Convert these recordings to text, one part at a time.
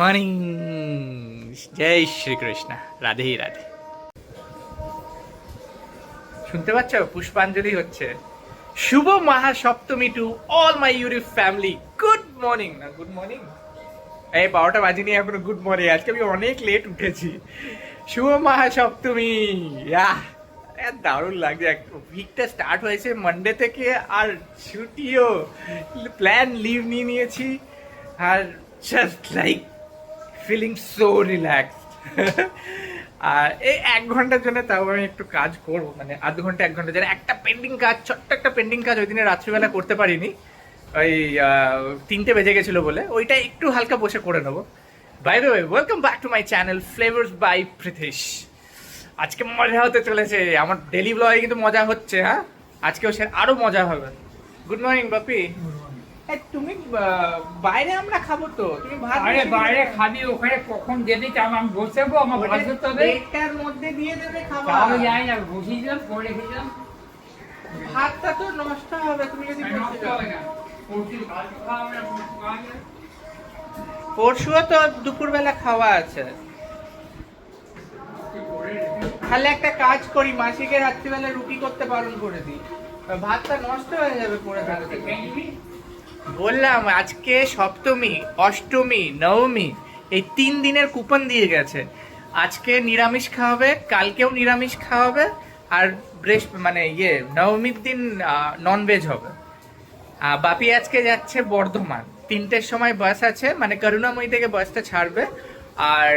Morning. জয় শ্রীকৃষ্ণ। রাধে রাধে। শুনতে পাচ্ছ? পুষ্পাঞ্জলি হচ্ছে। শুভ Mahasaptami to all my Yuri family good morning না গুড মর্নিং এই বারোটা বাজিনি এখনও গুড মর্নিং আজকে আমি অনেক লেট উঠেছি। শুভ মহাসপ্তমী। দারুণ লাগছে। উইকটা স্টার্ট হয়েছে মানডে থেকে, আর ছুটিও। প্ল্যান লিভ নিয়ে নিয়েছি। আর just like feeling so relax আর এই এক ঘণ্টার জন্য তাও আমি একটু কাজ করব মানে আধ ঘণ্টা, এক ঘণ্টা। জন্য একটা পেন্ডিং কাজ, ছোট্ট একটা পেন্ডিং কাজ ওই দিনে রাত্রিবেলা করতে পারিনি। ওই তিনটে বেজে গেছিল বলে। ওইটা একটু হালকা বসে করে নেব। By the way welcome back to my channel flavours by Prithesh আজকে মজা হতে চলেছে। আমার ডেলি ব্লগে কিন্তু মজা হচ্ছে হ্যাঁ? আজকেও সে আরও মজা হবে। গুড মর্নিং বাপি। তুমি বাইরে আমরা খাব তো। তুমি ভাত আরে বাইরে খাবি ওখানে কখন যেতে চাও আমি আমার করতে হবে প্লেটটার মধ্যে দিয়ে দেবে খাবার। যাই না রেখেছিলাম ভাতটা তো নষ্ট হবে তুমি যদি বসে নষ্ট হবে না। পরশুও তো দুপুরবেলা খাওয়া আছে। তাহলে একটা কাজ করি মাসিকে রাত্রিবেলা রুটি করতে পারুন করে দিই। ভাতটা নষ্ট হয়ে যাবে পরে থাকতে? বললাম, আজকে সপ্তমী, অষ্টমী, নবমী, এই তিন দিনের কুপন দিয়ে গেছে। আজকে নিরামিষ খাওয়াবে, কালকেও নিরামিষ খাওয়াবে, আর বৃহস্প মানে ইয়ে নবমীর দিন নন ভেজ হবে। বাপি আজকে যাচ্ছে বর্ধমান। তিনটের সময় বাস আছে মানে করুণাময়ী থেকে বাসটা ছাড়বে, আর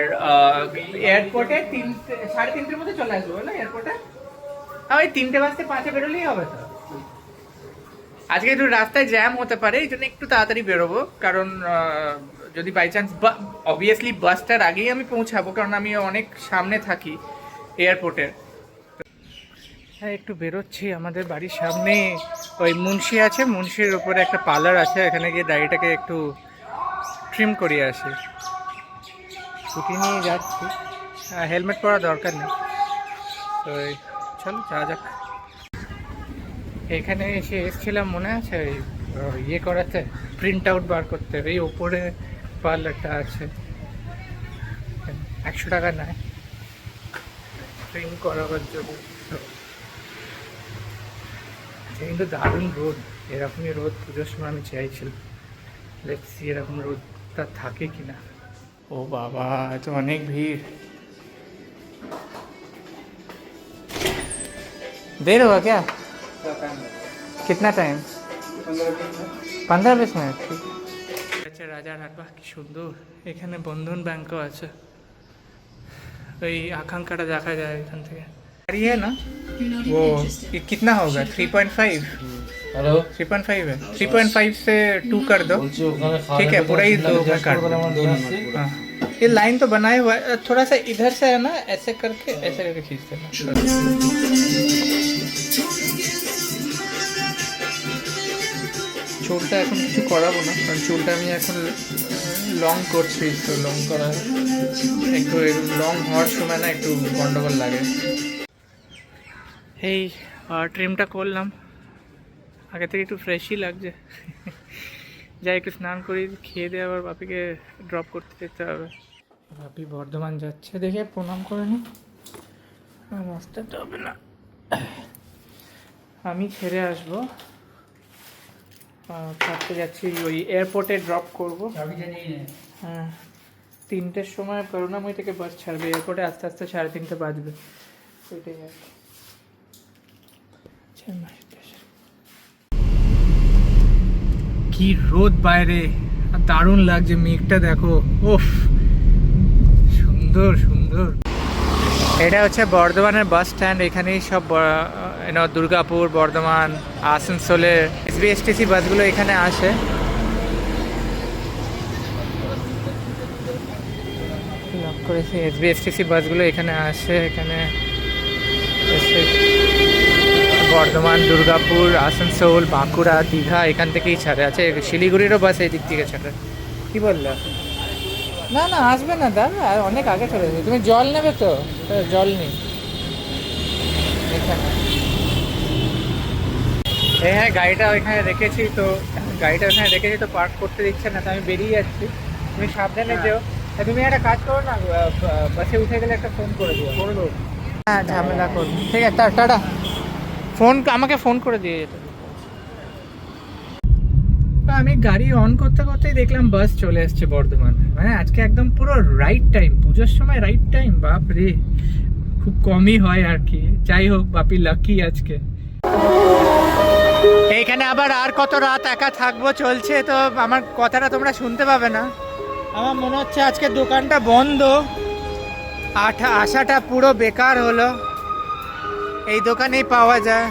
এয়ারপোর্টে তিনটে সাড়ে তিনটের মধ্যে চলে আসব না এয়ারপোর্টে ওই তিনটে বাজতে পাঁচে বেরোলেই হবে তো। আজকে একটু রাস্তায় জ্যাম হতে পারে, এই জন্য একটু তাড়াতাড়ি বেরোবো। কারণ যদি বাই চান্স অবভিয়াসলি বাসটার আগেই আমি পৌঁছাবো, কারণ আমি অনেক সামনে থাকি এয়ারপোর্টের হ্যাঁ একটু বেরোচ্ছি, আমাদের বাড়ির সামনে। ওই মুন্সি আছে, মুন্সির উপরে একটা পার্লার আছে, এখানে গিয়ে দাড়িটাকে একটু ট্রিম করিয়ে আসি। ছুটি নিয়ে যাচ্ছি। হেলমেট পরা দরকার নেই। তো চলো, যাওয়া যাক। এখানে এসে এসেছিলাম, মনে আছে? ওই ইয়ে করাতে প্রিন্ট আউট বার করতে। এই ওপরে পার্লারটা আছে। একশো টাকা নেয়। প্রিন্ট করাবার জন্য। কিন্তু দারুণ রোদ। এরকমই রোদ পুজোর সময় আমি চাইছিলাম। দেখছি এরকম রোদটা থাকে কি না ও বাবা, এত অনেক ভিড়। দেরো ক্যা कितना टाइम পনেরো বিশ মিনিট ঠিক আচ্ছা রাজারহাট বাহ কি সুন্দর এখানে বন্ধন ব্যাংকও আছে ওই আকাঙ্ক্ষাটা দেখা যায় এখান থেকে আর ये ना वो ये कितना होगा three point five hello three point five है थ्री पॉइंट फाइव से टू कर दो বলছি ওখানে খাওয়া ठीक है पूरा ही दो मैं काट করে আমার दूँ দোকান আছে। हाँ ये लाइन तो बनाए हुआ है थोड़ा सा इधर से है ना ऐसे करके ऐसे करके खींच देना চুলটা এখন কিছু করাবো না কারণ চুলটা আমি এখন লং করছি তো লং করা একটু লং হওয়ার সময় না একটু গন্ডগোল লাগে। এই ট্রিমটা করলাম। আগে থেকে একটু ফ্রেশই লাগছে। যাই একটু স্নান করি খেয়ে দিয়ে আবার বাপিকে ড্রপ করতে যেতে হবে। বাপি বর্ধমান যাচ্ছে দেখে প্রণাম করে নি। রাস্তাটা হবে না। আমি ছেড়ে আসব। থাকতে যাচ্ছি ওই এয়ারপোর্টে ড্রপ করব। হ্যাঁ তিনটের সময় করুণাময়ী থেকে বাস ছাড়বে এয়ারপোর্টে আস্তে আস্তে সাড়ে তিনটে বাজবে। ওইটাই আর। কি। রোদ বাইরে দারুণ লাগছে মেঘটা দেখো। ওফ সুন্দর সুন্দর। এটা হচ্ছে বর্ধমানের বাস স্ট্যান্ড এখানেই সব you দুর্গাপুর, বর্ধমান আসানসোলের এসবিএসটিসি বাসগুলো এখানে আসে। করেছি এসবিএসটিসি বাসগুলো এখানে আসে, এখানে বর্ধমান, দুর্গাপুর, আসানসোল, বাঁকুড়া, দীঘা এখান থেকেই ছাড়ে। আছে শিলিগুড়িরও বাস এই দিক থেকে ছাড়ে। কি বলল? না না, আসবে না, দাদা, আর অনেক আগে চলে যাবে তুমি জল নেবে তো? জল নেই। এখানে। হ্যাঁ হ্যাঁ গাড়িটা ওইখানে রেখেছি তো গাড়িটা ওখানে রেখেছি তো পার্ক করতে দিচ্ছে না তো আমি বেরিয়ে যাচ্ছি। তুমি সাবধানে যেও। তুমি একটা কাজ করো না বাসে উঠে গেলে একটা ফোন করে দিও। করে দেবো। হ্যাঁ ঝামেলা করব ঠিক আছে টাটা। ফোন আমাকে ফোন করে দিয়ে যেতে। আমি গাড়ি অন করতে করতেই দেখলাম বাস চলে এসছে বর্ধমান। মানে আজকে একদম পুরো রাইট টাইম পুজোর সময় রাইট টাইম বাপ রে। খুব কমই হয় আর কি। যাই হোক বাপি লাকি আজকে। এইখানে আবার আর কত রাত একা থাকব চলছে তো আমার কথাটা তোমরা শুনতে পাবে না। আমার মনে হচ্ছে আজকে দোকানটা বন্ধ। আঠা আশাটা পুরো বেকার হলো। এই দোকানেই পাওয়া যায়।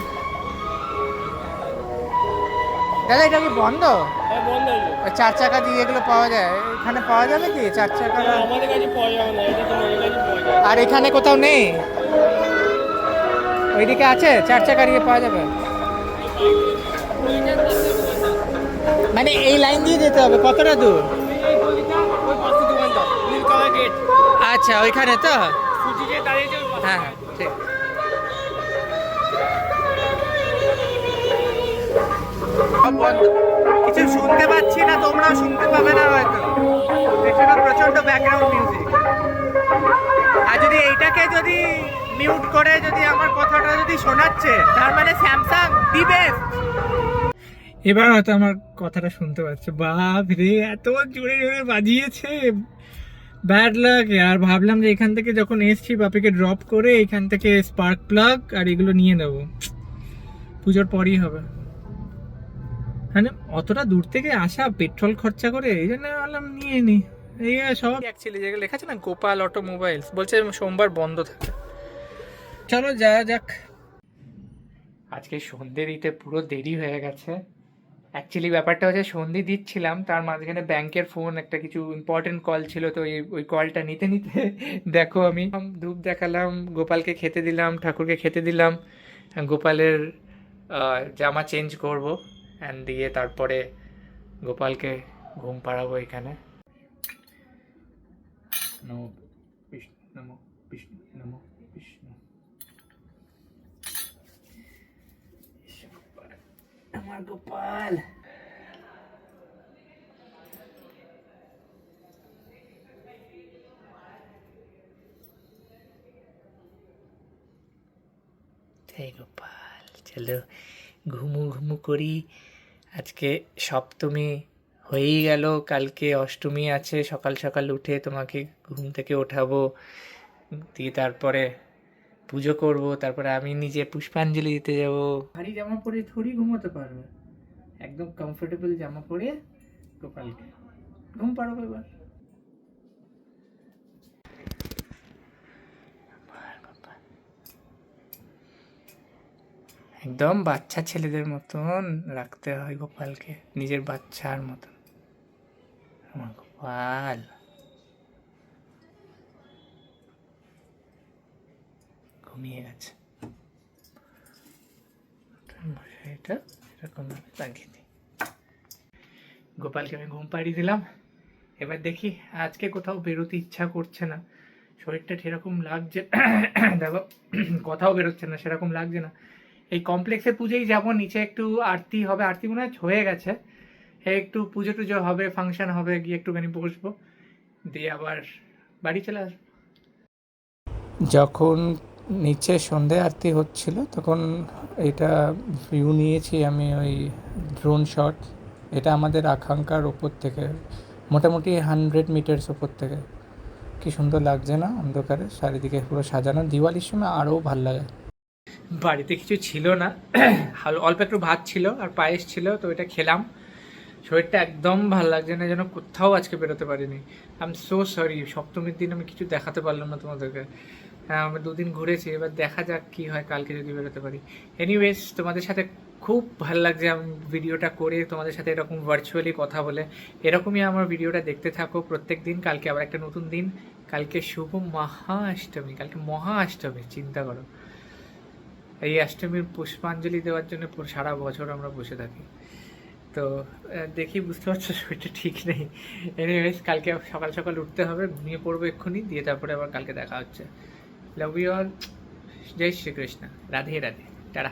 দাদা এটা কি বন্ধ? হ্যাঁ চার চাকা দিয়ে এগুলো পাওয়া যায়? এখানে পাওয়া যাবে কি? চার চাকা আর এখানে কোথাও নেই? ওইদিকে আছে? চার চাকা দিয়ে পাওয়া যাবে? মানে এই লাইন দিয়ে যেতে হবে, কতটা দূর? আচ্ছা ওইখানে তো? হ্যাঁ কিছু শুনতে পাচ্ছি না তোমরাও শুনতে পাবে না হয়তো। পেছনে প্রচণ্ড ব্যাকগ্রাউন্ড মিউজিক আর যদি এইটাকে যদি মিউট করে, যদি আমার কথাটা যদি শোনাচ্ছে, তার মানে এবার হয়তো আমার কথাটা শুনতে পাচ্ছে। বাপ রে এত জোরে জোরে বাজিয়েছে। ব্যাড লাগ আর ভাবলাম যে এখান থেকে যখন এসছি বাপিকে ড্রপ করে এখান থেকে স্পার্ক প্লাগ আর এগুলো নিয়ে নেব। পুজোর পরই হবে। মানে অতটা দূর থেকে আসা পেট্রোল খরচা করে এই জন্য ভাবলাম নিয়ে নি। এই সব অ্যাকচুয়ালি যেগুলো লেখা আছে না গোপাল অটোমোবাইলস বলছে সোমবার বন্ধ থাকে। চলো যা যাক। আজকে সন্ধে দিতে পুরো দেরি হয়ে গেছে। অ্যাকচুয়ালি ব্যাপারটা হচ্ছে সন্ধি দিচ্ছিলাম, তার মাঝখানে ব্যাংকের ফোন একটা কিছু ইম্পর্টেন্ট কল ছিল, তো ওই ওই কলটা নিতে নিতে দেখো আমি ধূপ দেখালাম, গোপালকে খেতে দিলাম, ঠাকুরকে খেতে দিলাম, গোপালের জামা চেঞ্জ করব অ্যান্ড দিয়ে তারপরে গোপালকে ঘুম পাড়াবো এখানে। আমার গোপাল জয় গোপাল চলো ঘুমু ঘুমু করি আজকে সপ্তমী হয়েই গেল, কালকে অষ্টমী আছে, সকাল সকাল উঠে তোমাকে ঘুম থেকে ওঠাবো। দিয়ে তারপরে পুজো করব তারপরে আমি নিজে পুষ্পাঞ্জলি দিতে যাব। ভারী জামা পরে থোড়ি ঘুমোতে পারবে। একদম কমফোর্টেবল জামা পরে গোপালকে। ঘুম পাড়াবো এবার। একদম বাচ্চা ছেলেদের মতন রাখতে হয় গোপালকে নিজের বাচ্চার মতন। আমার গোপাল। ঘুমিয়ে গেছে এটা এরকম লাগিয়ে দিই। গোপালকে আমি ঘুম পাড়িয়ে দিলাম। এবার দেখি আজকে কোথাও বেরোতে ইচ্ছা করছে না। শরীরটা সেরকম লাগছে দেখো, কোথাও বেরোচ্ছে না, সেরকম লাগছে না। এই কমপ্লেক্সের পুজোই যাব, নিচে একটু আরতি হবে। আরতি মনে হয় হয়ে গেছে। একটু পুজো টুজো হবে ফাংশন হবে, গিয়ে একটুখানি বসবো। দিয়ে আবার বাড়ি চলে আসব। যখন নিচে সন্ধে আরতি হচ্ছিল, তখন এটা ভিউ নিয়েছি আমি ওই ড্রোন শট এটা আমাদের আকাঙ্ক্ষার ওপর থেকে, মোটামুটি হান্ড্রেড মিটার্স ওপর থেকে। কি সুন্দর লাগছে না অন্ধকারে, চারিদিকে পুরো সাজানো। দিওয়ালির সময় আরও ভালো লাগে। বাড়িতে কিছু ছিল না অল্প একটু ভাত ছিল আর পায়েস ছিল, তো এটা খেলাম। শরীরটা একদম ভালো লাগছে না, যেন কোথাও আজকে বেরোতে পারিনি। আই এম সো সরি সপ্তমীর দিন আমি কিছু দেখাতে পারলাম না তোমাদেরকে। হ্যাঁ আমরা দুদিন ঘুরেছি, এবার দেখা যাক কি হয়, কালকে যদি বেরোতে পারি। এনিওয়েজ তোমাদের সাথে খুব ভালো লাগছে আমি ভিডিওটা করে, তোমাদের সাথে এরকম ভার্চুয়ালি কথা বলে। এরকমই আমার ভিডিওটা দেখতে থাকো প্রত্যেক দিন, কালকে আবার একটা নতুন দিন। কালকে শুভ মহা অষ্টমী কালকে মহা অষ্টমী চিন্তা করো। এই অষ্টমীর পুষ্পাঞ্জলি দেওয়ার জন্য সারা বছর আমরা বসে থাকি। তো দেখি, বুঝতে পারছ, শরীরটা ঠিক নেই। এনিওয়েজ কালকে সকাল সকাল উঠতে হবে, ঘুমিয়ে পড়ব এক্ষুনি, দিয়ে তারপরে আবার কালকে দেখা হচ্ছে। লাভ ইউ অল জয় শ্রীকৃষ্ণ রাধে রাধে টাটা